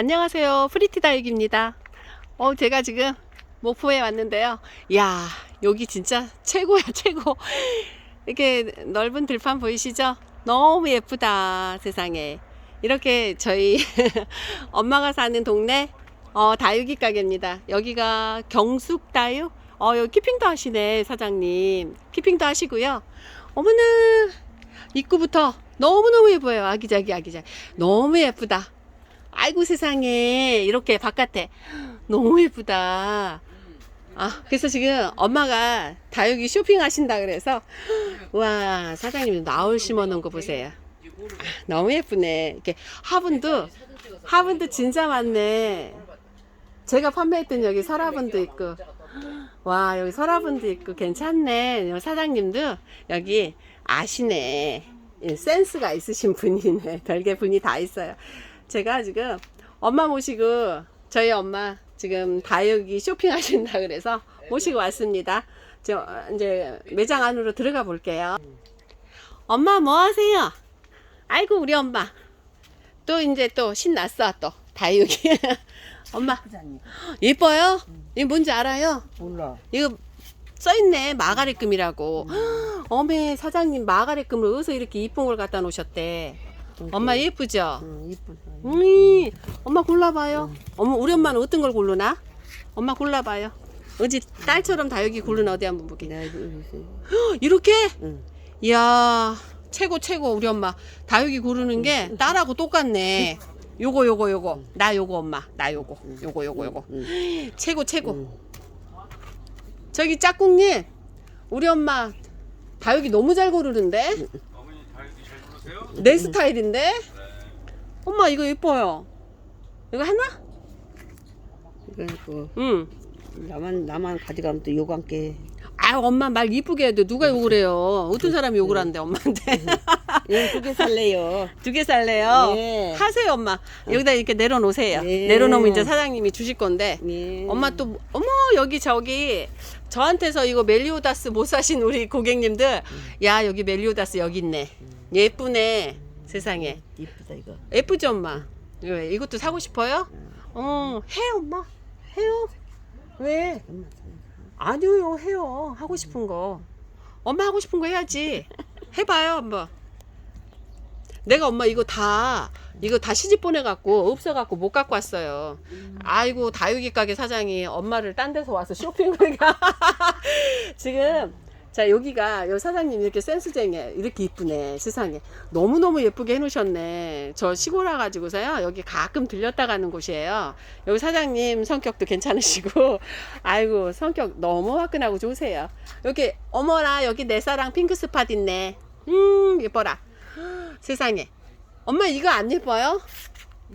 안녕하세요. 프리티 다육입니다. 어, 제가 지금 목포에 왔는데요. 야, 여기 진짜 최고야, 최고. 이렇게 넓은 들판 보이시죠? 너무 예쁘다, 세상에. 이렇게 저희 엄마가 사는 동네 어, 다육이 가게입니다. 여기가 경숙 다육? 어, 여기 키핑도 하시네, 사장님. 키핑도 하시고요. 어머나, 입구부터 너무너무 예뻐요. 아기자기, 아기자기. 너무 예쁘다. 아이고 세상에 이렇게 바깥에 너무 예쁘다. 아 그래서 지금 엄마가 다육이 쇼핑하신다 그래서 와 사장님 나올 심어놓은 거 보세요. 아, 너무 예쁘네. 이렇게 화분도 화분도 진짜 많네. 제가 판매했던 여기 설화분도 있고 와 여기 설화분도 있고 괜찮네. 사장님도 여기 아시네. 예, 센스가 있으신 분이네. 별개 분이 다 있어요. 제가 지금 엄마 모시고 저희 엄마 지금 다육이 쇼핑하신다 그래서 모시고 왔습니다. 저 이제 매장 안으로 들어가 볼게요. 엄마 뭐 하세요? 아이고 우리 엄마 또 이제 또 신났어 또 다육이 엄마 예뻐요? 이거 뭔지 알아요? 몰라. 이거 써있네 마가렛금이라고 어메 사장님 마가렛금을 어디서 이렇게 이쁜 걸 갖다 놓으셨대 엄마 예쁘죠? 응, 이쁘다. 음, 엄마 골라봐요. 엄마 우리 엄마는 어떤 걸 고르나? 엄마 골라봐요. 어지 딸처럼 다육이 고르나 어디 한번 보게. 이거 여기 있어. 이렇게? 응. 이야 최고 최고 우리 엄마 다육이 고르는 게 딸하고 똑같네. 요거 요거 요거 나 요거 엄마 나 요거 요거 요거 요거 응. 최고 최고. 응. 저기 짝꿍님 우리 엄마 다육이 너무 잘 고르는데 내 스타일인데. 엄마 이거 예뻐요. 이거 하나? 그래갖고 응. 나만 나만 가져가면 또욕 함께. 아 엄마 말 이쁘게 해도 누가 욕을 해요 어떤 사람이 욕을 한대 엄마한테 예, 두개 살래요. 두 개 살래요 예. 하세요 엄마 여기다 이렇게 내려놓으세요 예. 내려놓으면 이제 사장님이 주실 건데 예. 엄마 또 어머 여기 저기 저한테서 이거 멜리오다스 못 사신 우리 고객님들 야 여기 멜리오다스 여기 있네 예쁘네 세상에. 이쁘다 이거. 예쁘죠 엄마? 왜 이것도 사고 싶어요? 어 해요 엄마? 해요? 왜? 엄마 아니요 해요. 하고 싶은 거. 엄마 하고 싶은 거 해야지. 해봐요 한번 내가 엄마 이거 다 이거 다 시집 보내갖고 없어갖고 못 갖고 왔어요. 아이고 다육이 가게 사장이 엄마를 딴 데서 와서 쇼핑을 가. 지금 자 여기가 여 사장님 이렇게 센스쟁이 이렇게 이쁘네 세상에. 너무너무 예쁘게 해놓으셨네. 저 시골 와가지고서요 여기 가끔 들렸다 가는 곳이에요. 여기 사장님 성격도 괜찮으시고. 아이고 성격 너무 화끈하고 좋으세요. 여기 어머나 여기 내 사랑 핑크 스팟 있네. 음 예뻐라. 세상에. 엄마 이거 안 예뻐요?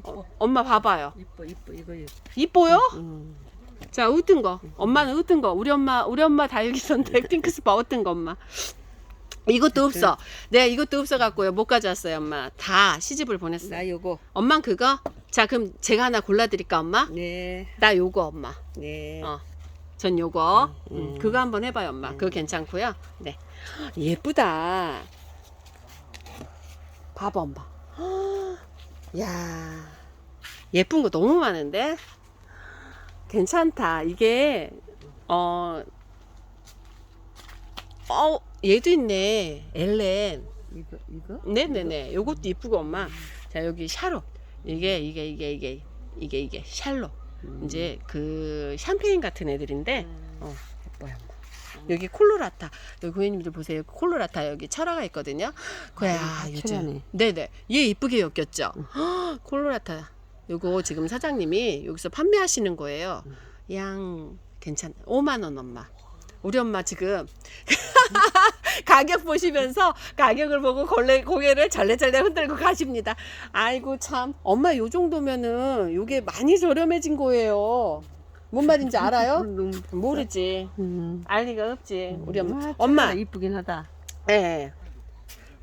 어, 엄마 봐봐요. 이뻐 이뻐. 이거 이뻐. 이뻐요? 응. 자, 어떤 거? 엄마는 어떤 거? 우리 엄마, 우리 엄마 다육이 선택 핑크스파 어떤 거, 엄마? 이것도 없어. 내가 이것도 없어 갖고요. 못 가져왔어요, 엄마. 다 시집을 보냈어요. 나 요거. 엄마 그거? 자, 그럼 제가 하나 골라 드릴까, 엄마? 네. 나 요거, 엄마. 네. 어. 전 요거. 음. 음, 그거 한번 해 봐요, 엄마. 그거 괜찮고요. 네. 예쁘다. 봐봐, 엄마. 야 예쁜 거 너무 많은데? 괜찮다. 이게, 어, 어, 얘도 있네. 엘렌. 이거 이거. 네네네. 요것도 이쁘고, 엄마. 자, 여기 샤롯. 이게, 이게, 이게, 이게, 이게, 이게, 샬롯. 이제 그 샴페인 같은 애들인데, 어, 예뻐요. 여기 콜로라타. 여기 고객님들 보세요. 콜로라타 여기 철화가 있거든요. 그야 아, 요즘. 네네. 얘 이쁘게 엮였죠. 헉, 콜로라타. 요거 지금 사장님이 여기서 판매하시는 거예요. 양 괜찮. 5만 원 엄마. 우리 엄마 지금 가격 보시면서 가격을 보고 골래, 고개를 절레절레 흔들고 가십니다. 아이고 참 엄마 요 정도면은 요게 많이 저렴해진 거예요. 뭔 말인지 알아요? 모르지. 음. 알 리가 없지. 우리 엄마. 아, 엄마. 이쁘긴 하다. 예.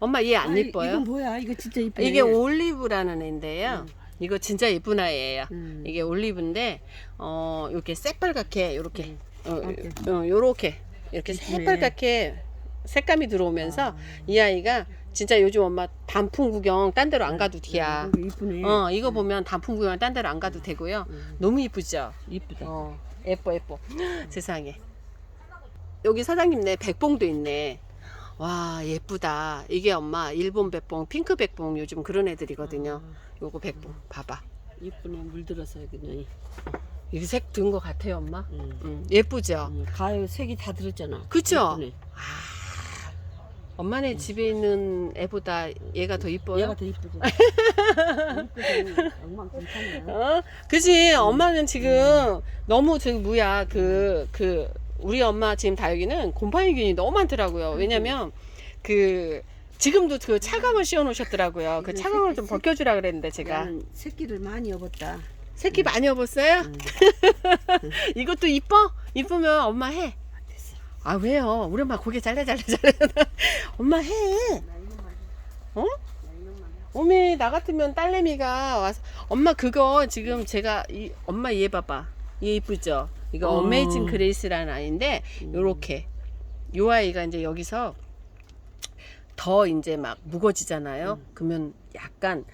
엄마 얘안 아이, 예뻐요? 이건 뭐야? 이거 진짜 이쁘네. 이게 올리브라는 애인데요. 이거 진짜 예쁜 아이예요. 음. 이게 올리브인데 어 이렇게 새빨갛게 이렇게 어, 이렇게. 어, 요렇게 이렇게. 새빨갛게 색감이 들어오면서 아. 이 아이가 진짜 요즘 엄마 단풍 구경 딴 데로 안 가도 돼야. 이거 이쁘네. 어, 이거 보면 단풍 구경 딴 데로 안 가도 되고요. 음, 너무 이쁘죠? 이쁘다. 어, 예뻐, 예뻐. 세상에. 여기 사장님네 백봉도 있네. 와, 예쁘다. 이게 엄마 일본 백봉, 핑크 백봉 요즘 그런 애들이거든요. 요거 백봉. 봐봐. 아, 이쁘네. 물들어서 그냥. 이게 색든것 같아요, 엄마. 음. 음, 예쁘죠? 음, 가요 색이 다 들었잖아. 그쵸? 이쁘네. 아, 엄마네 집에 있는 애보다 얘가 더 이뻐요? 얘가 더. 엉망진창이야. 어? 그지 엄마는 지금 너무 저 뭐야 그그 우리 엄마 지금 다육이는 곰팡이균이 너무 많더라고요 왜냐면 그 지금도 그 차광을 씌워 놓으셨더라고요 그 차광을 새끼- 좀 벗겨주라 그랬는데 제가 나는 새끼를 많이 업었다. 새끼 많이 업었어요? 음. 이것도 이뻐? 이쁘면 엄마 해. 아 왜요? 우리 엄마 고개 잘래 잘래 잘래. 엄마 해. 어? 어메 나 같으면 딸내미가 와서 엄마 그거 지금 제가 이 엄마 얘 봐봐. 얘 이쁘죠? 이거 어. 어메이징 그레이스라는 아이인데 요렇게 요 아이가 이제 여기서 더 이제 막 무거지잖아요. 그러면 약간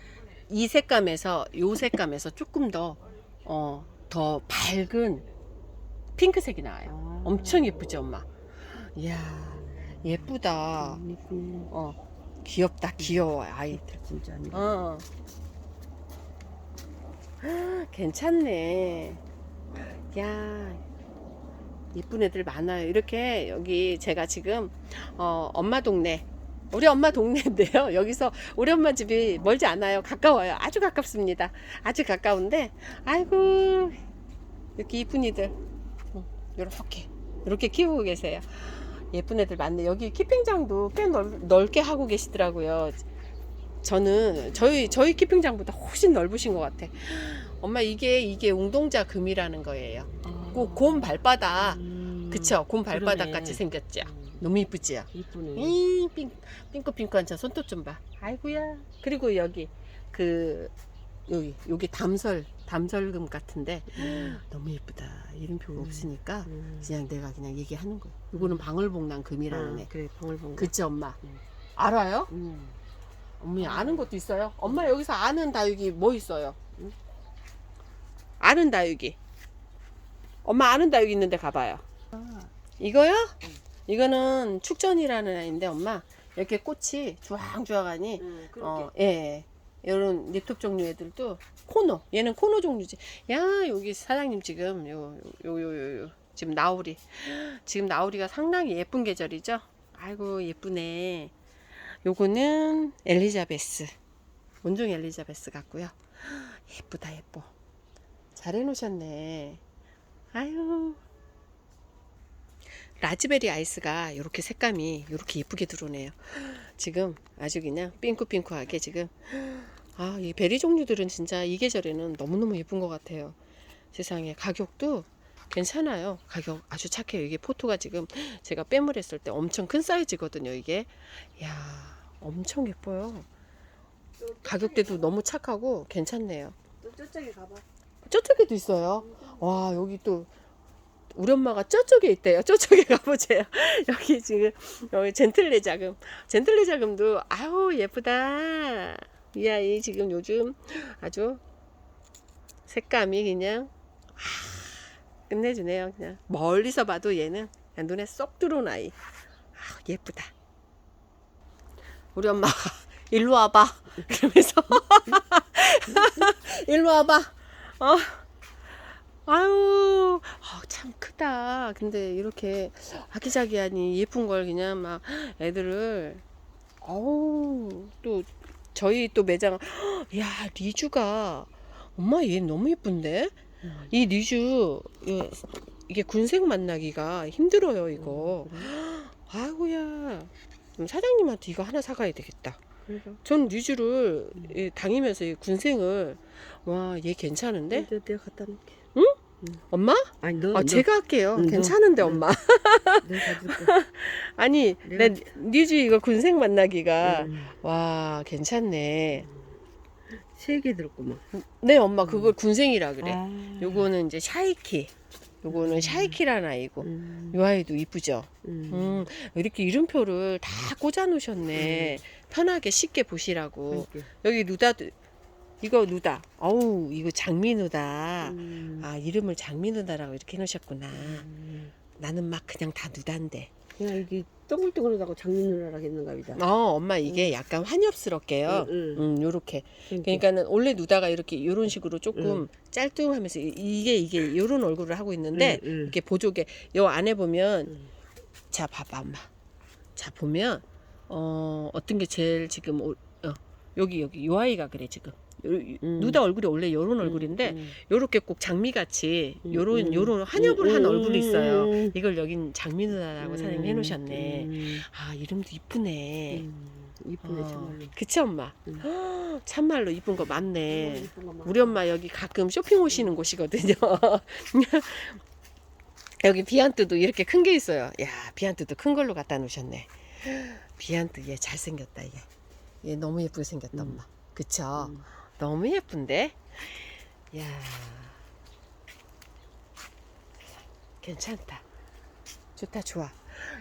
이 색감에서 요 색감에서 조금 더 어, 더 밝은 핑크색이 나와요. 아. 엄청 예쁘죠, 엄마? 이야, 예쁘다. 음, 이쁘네. 어, 귀엽다, 귀여워, 아이들. 진짜. 어. 괜찮네. 야, 예쁜 애들 많아요. 이렇게 여기 제가 지금 어, 엄마 동네 우리 엄마 동네인데요. 여기서 우리 엄마 집이 멀지 않아요. 가까워요. 아주 가깝습니다. 아주 가까운데 아이고 이렇게 이쁜 이들 이렇게 이렇게 키우고 계세요. 예쁜 애들 많네. 여기 키핑장도 꽤 넓, 넓게 하고 계시더라고요. 저는 저희 저희 키핑장보다 훨씬 넓으신 것 같아. 엄마 이게 이게 웅동자 금이라는 거예요. 아. 고- 곰 발바닥, 음. 그쵸? 곰 발바닥 그러네. 같이 생겼죠. 음, 너무 이쁘지요. 이쁘네. 이 핑, 핑크핑크한 저 손톱 좀 봐. 아이고야. 그리고 여기 그 여기 여기 담설 담설금 같은데 음. 너무 예쁘다. 이름표 가 음. 없으니까 음. 그냥 내가 그냥 얘기하는 거야. 이거는 방울복랑 금이라는 아, 애. 그래 방울봉. 그치 엄마? 음. 알아요? 음. 어머니 아는 것도 있어요? 엄마 여기서 아는 다육이 뭐 있어요? 응? 아는 다육이. 엄마 아는 다육이 있는데 가봐요. 아, 이거요? 이거는 축전이라는 애인데 엄마 이렇게 꽃이 주황주황하니 음. 어, 예. 이런 립톱 종류 애들도 코노. 얘는 코노 종류지. 야, 여기 사장님 지금 요요요 요 요 지금 나우리. 지금 나우리가 상당히 예쁜 계절이죠. 아이고 예쁘네. 요거는 엘리자베스. 원종 엘리자베스 같고요. 예쁘다 예뻐. 잘 해놓으셨네. 아유. 라즈베리 아이스가 이렇게 색감이 이렇게 예쁘게 들어오네요. 지금 아주 그냥 핑크핑크하게 지금 아, 이 베리 종류들은 진짜 이 계절에는 너무너무 예쁜 것 같아요. 세상에 가격도 괜찮아요. 가격 아주 착해요. 이게 포토가 지금 제가 뺨을 했을 때 엄청 큰 사이즈거든요. 이게 야 엄청 예뻐요. 가격대도 너무 착하고 괜찮네요. 또 저쪽에 가봐. 저쪽에도 있어요. 와 여기 또 우리 엄마가 저쪽에 있대요. 저쪽에 가보세요. 여기 지금 여기 젠틀레 자금, 젠틀레 자금도 아우 예쁘다. 이 아이 지금 요즘 아주 색감이 그냥 아, 끝내주네요. 그냥 멀리서 봐도 얘는 그냥 눈에 쏙 들어온 아이. 아, 예쁘다. 우리 엄마가 일로 와봐. 그러면서 일로 와봐. 어. 아유, 아, 참 크다. 근데 이렇게 아기자기하니 예쁜 걸 그냥 막 애들을, 어우, 또 저희 또 매장, 야, 리주가, 엄마 얘 너무 예쁜데? 음. 이 리주, 이- 이게 군색 만나기가 힘들어요, 이거. 아이고야. 사장님한테 이거 하나 사가야 되겠다. 전 리주를 이 다니면서 이 군생을, 와, 얘 괜찮은데? 내- 내가 갖다 놓을 게. 엄마? 아니 너. 아, 너, 제가 할게요. 응, 너. 괜찮은데, 응. 엄마. 내가. 아니, 내 내가- 니즈 이거 군생 만나기가, 음. 와, 괜찮네. 세개 들었구만. 네, 엄마, 그걸 군생이라 그래. 아. 요거는 이제 샤이키. 요거는 샤이키라는 아이고. 음. 요 아이도 이쁘죠? 음. 음, 이렇게 이름표를 다 꽂아 놓으셨네. 편하게 쉽게 보시라고. 그러니까. 여기 누다도, 이거 누다. 어우, 이거 장미누다. 음. 아, 이름을 장미누다라고 이렇게 해놓으셨구나. 음. 나는 막 그냥 다 누다인데. 그냥 이게 동글동글하다고 장미누나라 했는가 보다. 어, 엄마 이게 약간 환엽스럽게요. 응, 응. 음, 요렇게. 그러니까. 그러니까는 원래 누다가 이렇게 요런 식으로 조금 응. 짤뚱하면서 이- 이게 이게 요런 얼굴을 하고 있는데 응, 응. 이렇게 보조개 요 안에 보면 응. 자 봐봐 엄마 자 보면 어 어떤 게 제일 지금 오- 어, 여기 여기 요 아이가 그래 지금 음. 누다 얼굴이 원래 요런 얼굴인데 음. 요렇게 꼭 장미같이 음, 요런 음. 요런 환엽을 음, 한 음, 얼굴이 있어요 음. 이걸 여긴 장미 누다라고 음, 사장님 해놓으셨네 음. 아 이름도 이쁘네 음. 이쁘네 어, 정말로. 그치 엄마 음. 참말로 이쁜 거 많네 음, 이쁜 거 많아. 우리 엄마 여기 가끔 쇼핑 오시는 곳이거든요. 여기 비안트도 이렇게 큰 게 있어요. 야, 비안트도 큰 걸로 갖다 놓으셨네. 비안트 얘 잘생겼다 얘. 얘 너무 예쁘게 생겼다 음. 엄마. 그쵸? 음. 너무 예쁜데? 야. 괜찮다. 좋다 좋아.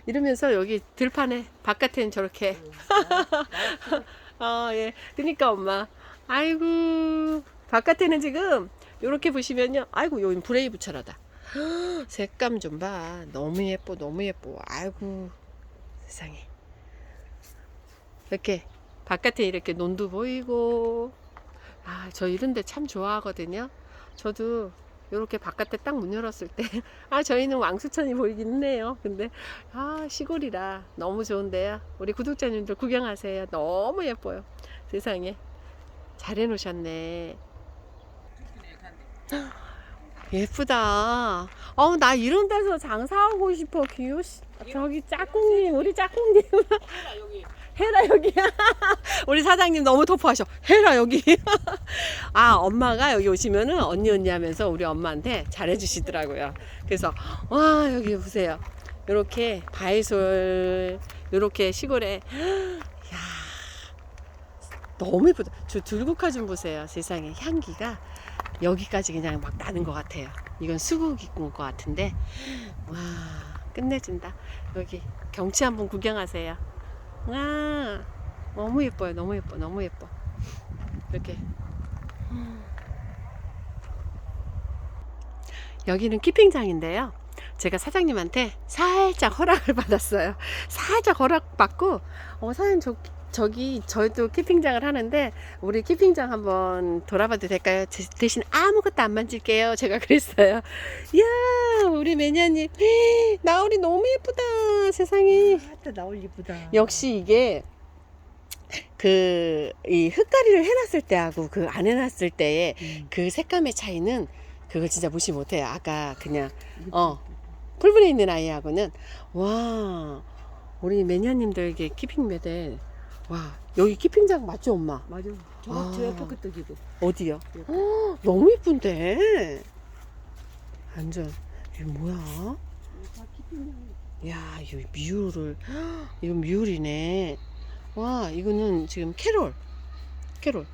이러면서 여기 들판에 바깥에는 저렇게 아, 예. 그러니까 엄마. 아이고. 바깥에는 지금 요렇게 보시면요. 아이고, 여긴 브레이브 철하다. 색감 좀 봐. 너무 예뻐. 너무 예뻐. 아이고. 세상에. 이렇게 바깥에 이렇게 논도 보이고 아, 저 이런 데 참 좋아하거든요. 저도 요렇게 바깥에 딱 문 열었을 때 아, 저희는 왕수천이 보이긴 해요. 근데 아, 시골이라 너무 좋은데요. 우리 구독자님들 구경하세요. 너무 예뻐요. 세상에. 잘 해놓으셨네. 예쁘다. 어, 나 이런 데서 장사하고 싶어. 기호 씨. 저기 짝꿍님, 우리 짝꿍님. 해라 여기. 우리 사장님 너무 터프하셔. 해라 여기. 아 엄마가 여기 오시면은 언니 언니 하면서 우리 엄마한테 잘해주시더라고요. 그래서 와 여기 보세요. 이렇게 바이솔 이렇게 시골에 야 너무 예쁘다. 저 들국화 좀 보세요. 세상에 향기가 여기까지 그냥 막 나는 것 같아요. 이건 수국인 것 같은데 와 끝내준다. 여기 경치 한번 구경하세요. 와 너무 예뻐요. 너무 예뻐. 너무 예뻐. 이렇게 여기는 키핑장인데요. 제가 사장님한테 살짝 허락을 받았어요. 살짝 허락받고, 어, 사장님, 저, 저기, 저희도 키핑장을 하는데, 우리 키핑장 한번 돌아봐도 될까요? 제- 대신 아무것도 안 만질게요. 제가 그랬어요. 이야, 우리 매니아님. 나으리 너무 예쁘다. 세상에. 하트 나올 이쁘다. 역시 이게, 그, 이 흙가리를 해놨을 때하고 그 안 해놨을 때의 음. 그 색감의 차이는 그걸 진짜 무시 못해요. 아까 그냥 어 풀분에 있는 아이하고는 와 우리 매니아님들에게 키핑 메델 와 여기 키핑장 맞죠 엄마? 맞아. 저, 아. 저 옆에 것도 지고. 어디요? 옆에. 어, 너무 예쁜데 완전 이게 뭐야? 다 키핑장. 야 이거 미울을 이건 미울이네. 와 이거는 지금 캐롤 캐롤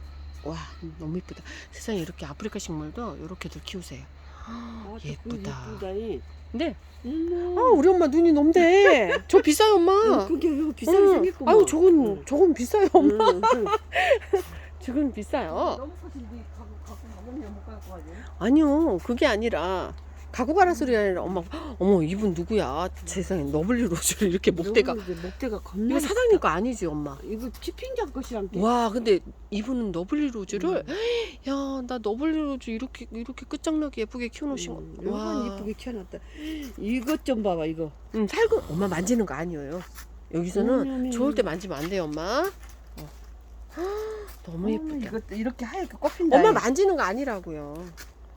와 너무 예쁘다. 세상에 이렇게 아프리카 식물도 이렇게들 키우세요. 아, 저 예쁘다. 그 예쁘다니. 네. 음. 아 우리 엄마 눈이 너무대. 저 비싸요 엄마. 그게 이거 비싸게 응. 생겼구만. 아유 저건 응. 저건 비싸요 엄마. 응, 응. 저건 비싸요. 너무 커진데 갖고 가보면 못 갖고 가지. 아니요 그게 아니라 갖고 가라 소리 아니라 엄마 어머 이분 누구야 세상에 너블리 로즈를 이렇게 목대가 너무 이제 목대가 겁나. 이거 사장님 거 아니지 엄마. 이거 키핑장 것이란 게. 와 근데 이분은 너블리 로즈를 음. 야나 너블리 로즈 이렇게 이렇게 끝장나게 예쁘게 키워놓으신 음, 거. 요건 와. 이쁘게 키워놨다. 이것 좀 봐봐 이거. 음 살금 엄마 만지는 거 아니에요. 여기서는 음, 좋을 때 만지면 안 돼요 엄마. 어. 너무 예쁘다. 이것도 이렇게 하얗게 꼽힌다. 엄마 만지는 거 아니라고요.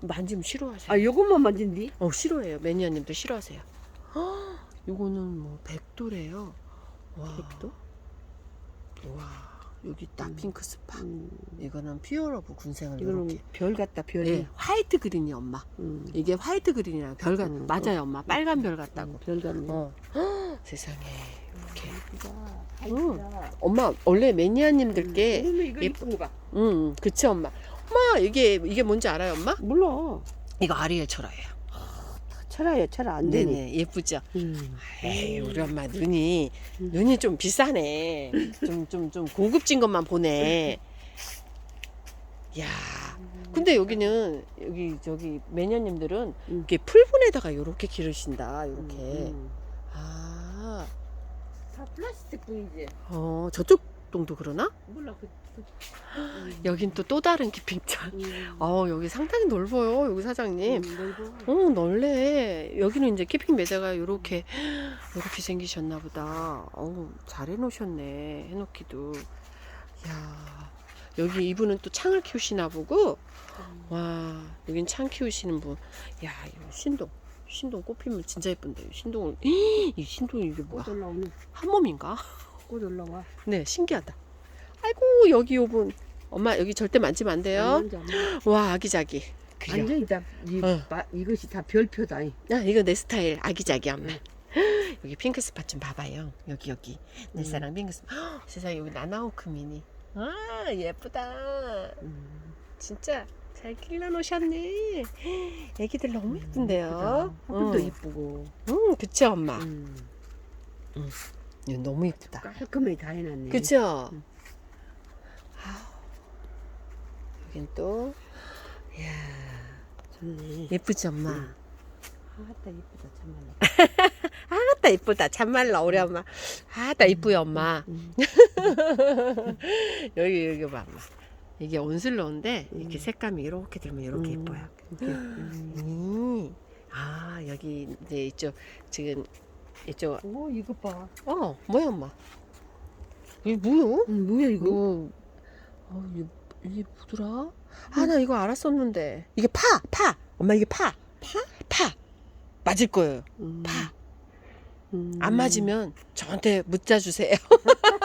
만지면 싫어하세요. 아 요것만 만진디? 어 싫어해요. 매니아님도 싫어하세요. 헉, 요거는 뭐 백도래요. 와. 백도? 와 여기 딱 음. 핑크 스파. 음. 이거는 피어러브 군생을 이거는 이렇게. 별 같다 별이. 예, 화이트 그린이 엄마. 음. 이게 화이트 그린이랑 별 같. 음, 맞아요 엄마. 빨간 별 같다고. 음, 별 같네. 어. 헉, 세상에 이렇게. 음. 이쁘다. 엄마 원래 매니아님들께. 음, 예- 거 봐. 음, 그치 엄마. 엄마 이게 이게 뭔지 알아요 엄마? 몰라. 이거 아리엘 철화예요. 철아요 철아 안 되네. 네네 예쁘죠. 음. 에이 우리 엄마 눈이 음. 눈이 좀 비싸네. 좀 좀 좀 고급진 것만 보네. 야, 근데 여기는 여기 저기 매년님들은 음. 이렇게 풀분에다가 요렇게 기르신다. 요렇게. 음. 아, 다 플라스틱 분이지. 어 저쪽 동도 그러나? 몰라 그. 그. 음. 여긴 또 또 다른 키핑장. 음. 어 여기 상당히 넓어요. 여기 사장님. 음, 넓어. 어 넓네. 여기는 이제 키핑 매자가 요렇게 요렇게 생기셨나 보다. 어우 잘 해놓으셨네. 해놓기도. 야 여기 이분은 또 창을 키우시나 보고. 음. 와 여긴 창 키우시는 분. 야 이거 신동. 신동 꽃피면 진짜 예쁜데. 신동을 이 신동이 이게 뭐야? 한 몸인가? 꽃 올라와. 네 신기하다. 아이고 여기 요분. 엄마 여기 절대 만지면 안 돼요. 와 아기자기. 그려. 완전히 다 이, 어. 마- 이것이 다 별표다. 이. 아, 이거 내 스타일 아기자기 엄마. 여기 핑크 스팟 좀 봐봐요. 여기 여기 내 음. 사랑 핑크 스팟. 헉, 세상에 여기 나나오크 미니. 아 예쁘다. 음. 진짜 잘 길러 놓으셨네. 애기들 너무 예쁜데요. 화분도 응. 이쁘고. 응, 그쵸 엄마. 음. 이거 너무 예쁘다. 깔끔하게 다 해놨네. 그쵸? 응. 아우, 여긴 또, 이야, 좋네. 예쁘지 엄마. 응. 아따 이쁘다 참말로. 아따 이쁘다. 참말로 우리 엄마. 아따 이쁘요 엄마. 음. 여기 여기 봐 엄마. 이게 온슬로운데 음. 이렇게 색감이 이렇게 들면 이렇게 음. 예뻐요. 음. 음. 아 여기 이제 이쪽 지금 이쪽 오 이거 봐. 어 뭐야 엄마? 이게 뭐야? 음, 뭐야 이거? 이거 어 이게 이게 뭐더라? 아 나 이거 알았었는데 이게 파 파. 엄마 이게 파. 파? 파. 맞을 거예요. 음. 파. 음. 안 맞으면 저한테 문자 주세요.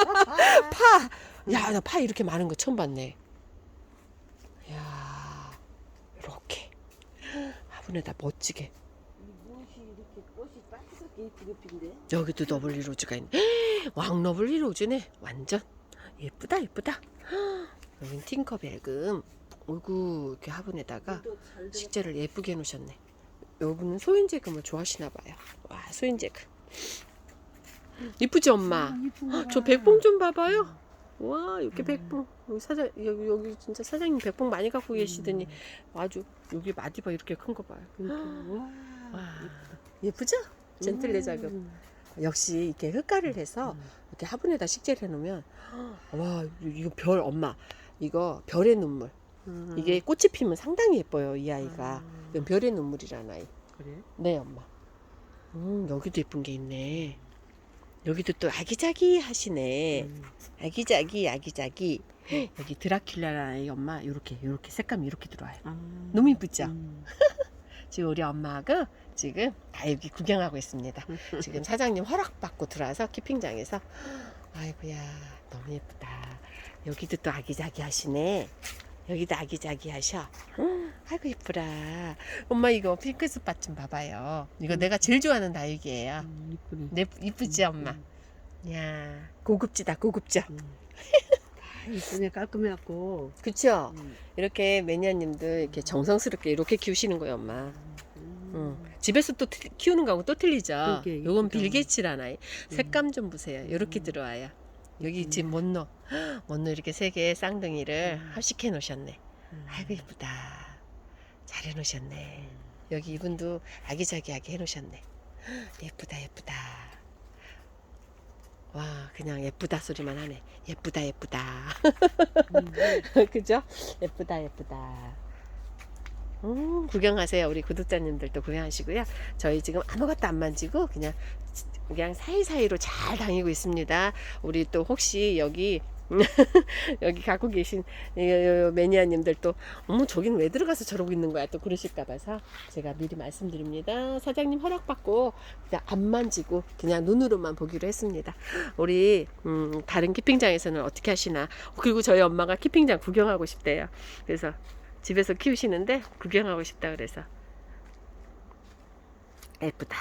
파. 야, 나 파 이렇게 많은 거 처음 봤네. 야, 이렇게 화분에다 멋지게. 무엇이 이렇게 꽃이 빨갛게 이쁘게 핀데? 여기도 더블 리 로즈가 있네. 왕러블 리 로즈네. 완전 예쁘다, 예쁘다. 여긴 팅커벨금. 어구 이렇게 화분에다가 식재를 예쁘게 해놓으셨네. 여분은 소인제금을 좋아하시나 봐요. 와, 소인제금. 이쁘지 엄마? 저 백봉 좀 봐봐요. 와 이렇게 음. 백봉 여기 사장 여기 여기 진짜 사장님 백봉 많이 갖고 계시더니 아주 여기 마디바 이렇게 큰 거 봐요. 와. 와 예쁘죠? 젠틀레 작업. 음. 역시 이렇게 흙가를 해서 이렇게 화분에다 식재를 해놓으면 와 이거 별 엄마 이거 별의 눈물 음. 이게 꽃이 피면 상당히 예뻐요 이 아이가 아. 이건 별의 눈물이라는 아이. 그래? 네 엄마. 음 여기도 예쁜 게 있네. 여기도 또 아기자기 하시네. 음. 아기자기 아기자기 여기 드라큘라라의 엄마 요렇게 요렇게 색감이 이렇게 들어와요 아. 너무 이쁘죠? 음. 지금 우리 엄마하고 지금 다 여기 구경하고 있습니다. 지금 사장님 허락받고 들어와서 키핑장에서 아이고야 너무 예쁘다. 여기도 또 아기자기 하시네. 여기도 아기자기 하셔. 음, 아이고 예쁘라 엄마 이거 핑크스팟 좀 봐봐요. 이거 내가 제일 좋아하는 다육이에요. 음, 이쁘네. 네, 이쁘지 엄마? 야 고급지다 고급져. 음. 다 이쁘네 깔끔해갖고. 그쵸? 음. 이렇게 매니아님들 이렇게 정성스럽게 이렇게 키우시는 거예요, 엄마. 음. 응. 집에서 또 틀- 키우는 거하고 또 틀리죠. 그러게, 요건. 빌개칠하나요? 색감 좀 보세요. 이렇게 음. 들어와요. 여기 음. 지금 못노, 못노 이렇게 세 개의 쌍둥이를 음. 합식해 놓으셨네. 음. 아이고 이쁘다. 잘 해놓으셨네. 여기 이분도 아기자기하게 해놓으셨네. 예쁘다 예쁘다. 와 그냥 예쁘다 소리만 하네. 예쁘다 예쁘다. 음. 그죠? 예쁘다 예쁘다. 음, 구경하세요. 우리 구독자님들도 구경하시고요. 저희 지금 아무것도 안 만지고 그냥 그냥 사이사이로 잘 다니고 있습니다. 우리 또 혹시 여기 여기 갖고 계신 매니아님들 또 어머 저긴 왜 들어가서 저러고 있는 거야 또 그러실까 봐서 제가 미리 말씀드립니다. 사장님 허락받고 그냥 안 만지고 그냥 눈으로만 보기로 했습니다. 우리 음, 다른 키핑장에서는 어떻게 하시나 그리고 저희 엄마가 키핑장 구경하고 싶대요. 그래서 집에서 키우시는데 구경하고 싶다 그래서 예쁘다.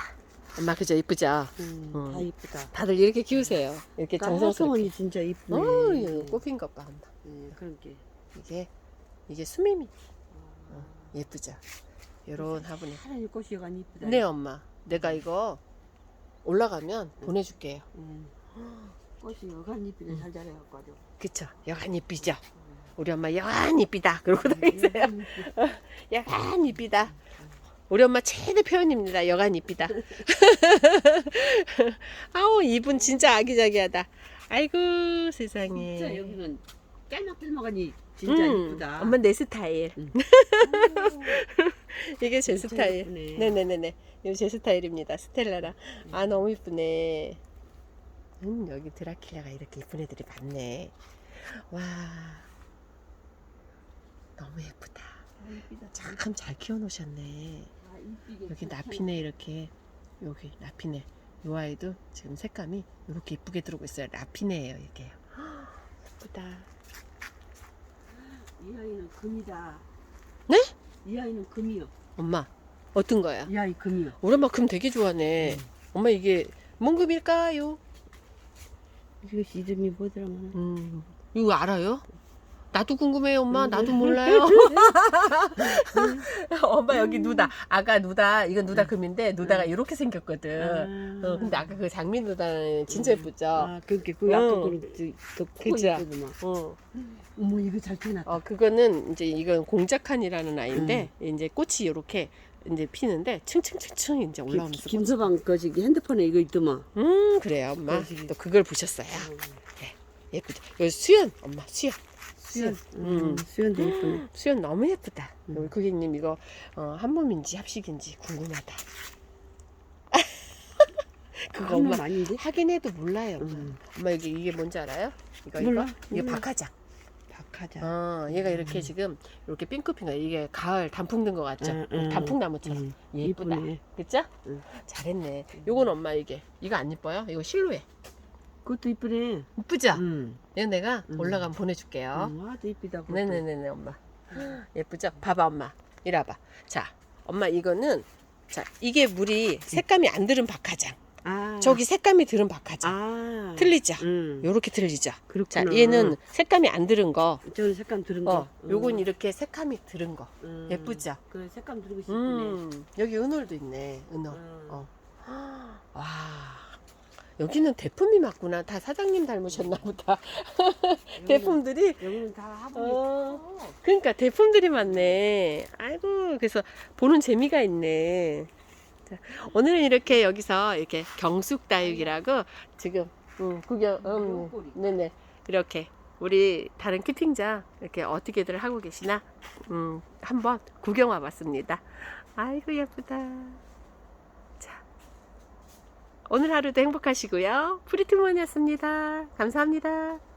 엄마 그죠 이쁘죠? 음, 음. 다 이쁘다. 다들 이렇게 키우세요. 이렇게 정성스럽게. 까마귀 진짜 이쁘네. 어, 이거 꽃핀 것 봐. 엄마. 네, 그러게. 이게 이게 수미미 예쁘죠. 요런 화분에. 하나님 꽃이 여간 이쁘다. 네, 엄마. 내가 이거 올라가면 보내줄게요. 음. 꽃이 여간 이쁘게 잘 자라갖고 아주. 그쵸? 여간 이쁘죠? 우리 엄마 여간 이쁘다. 그러고 다니세요. 음. 여간 이쁘다. 우리 엄마 최대 표현입니다. 여간 이쁘다. 아우, 이분 진짜 아기자기하다. 아이고, 세상에. 진짜 여기는 짤막짤막하니 진짜 음, 이쁘다. 엄마 내 스타일. 음. 이게 제 스타일. 예쁘네. 네네네네. 이거 제 스타일입니다. 스텔라라. 아 너무 이쁘네. 음 여기 드라큘라가 이렇게 이쁜 애들이 많네. 와 너무 예쁘다. 아, 이쁘다. 참잘 키워놓으셨네. 여기 잘 나피네 이렇게 여기 나피네. 요 아이도 지금 색감이 이렇게 이쁘게 들어오고 있어요. 나피네예요 이게. 예쁘다. 이 아이는 금이다. 네? 이 아이는 금이요. 엄마 어떤 거야? 이 아이 금이요. 우리 엄마 금 되게 좋아하네. 엄마 이게 뭔 금일까요? 이것이 이름이 뭐더라면 음, 이거 알아요? 나도 궁금해요, 엄마. 나도 몰라요. 엄마 여기 누다. 아가 누다. 이건 누다 금인데 누다가 이렇게 생겼거든. 어, 근데 아까 그 장미 누다는 진짜 예쁘죠. 아, 그렇게 그 응. 아까 거는 더 크고 그죠? 어. 어머 이거 잘 태어났다. 어, 그거는 이제 이건 공작한이라는 아이인데 이제 꽃이 이렇게 이제 피는데 층층층층 이제 올라오면서. 김- 김서방 거 저기 핸드폰에 이거 있더만. 음, 그래요, 엄마. 또 그걸 보셨어요. 예쁘죠. 여기 수연, 엄마 수연. 수연. 음. 음, 수연도 예쁘네. 수연 너무 예쁘다. 음. 우리 고객님 이거 어, 한몸인지 합식인지 궁금하다. 그거 엄마 많이인데? 확인해도 몰라요. 엄마. 음. 엄마 이게 이게 뭔지 알아요? 이거 몰라, 이거 이게 몰라. 박하장. 박하자. 어, 얘가 이렇게 지금 이렇게 핑크핑크 이게 가을 단풍 든것 같죠? 응, 응. 단풍나무처럼 음, 예쁘다. 이쁘네. 그쵸? 응. 잘했네. 요건 엄마 이게 이거 안 이뻐요? 이거 실루엣. 그것도 이쁘네. 이쁘죠? 음. 이거 내가 음. 올라가면 보내줄게요. 음, 아주 이쁘다. 그것도. 네네네네 엄마 예쁘죠? 봐봐 엄마 이리 와봐 자 엄마 이거는 자 이게 물이 색감이 안 들은 박하장 아. 저기 색감이 들은 박하장 아. 틀리죠? 음. 요렇게 틀리죠? 자 그렇구나. 얘는 색감이 안 들은 거 저는 색감 들은 거. 어, 요건 이렇게 색감이 들은 거 음. 예쁘죠? 그 색감 들고 싶네. 음 여기 은월도 있네 은월 음. 어. 와 여기는 대품이 맞구나 다 사장님 닮으셨나 보다 대품들이 여기는 다 화분이 어. 커. 그러니까 대품들이 많네. 아이고 그래서 보는 재미가 있네. 자, 오늘은 이렇게 여기서 이렇게 경숙다육이라고 지금 음, 구경 음. 네네 이렇게 우리 다른 키팅장 이렇게 어떻게들 하고 계시나 음, 한번 구경 와봤습니다. 아이고 예쁘다. 자 오늘 하루도 행복하시고요. 프리트몬이었습니다. 감사합니다.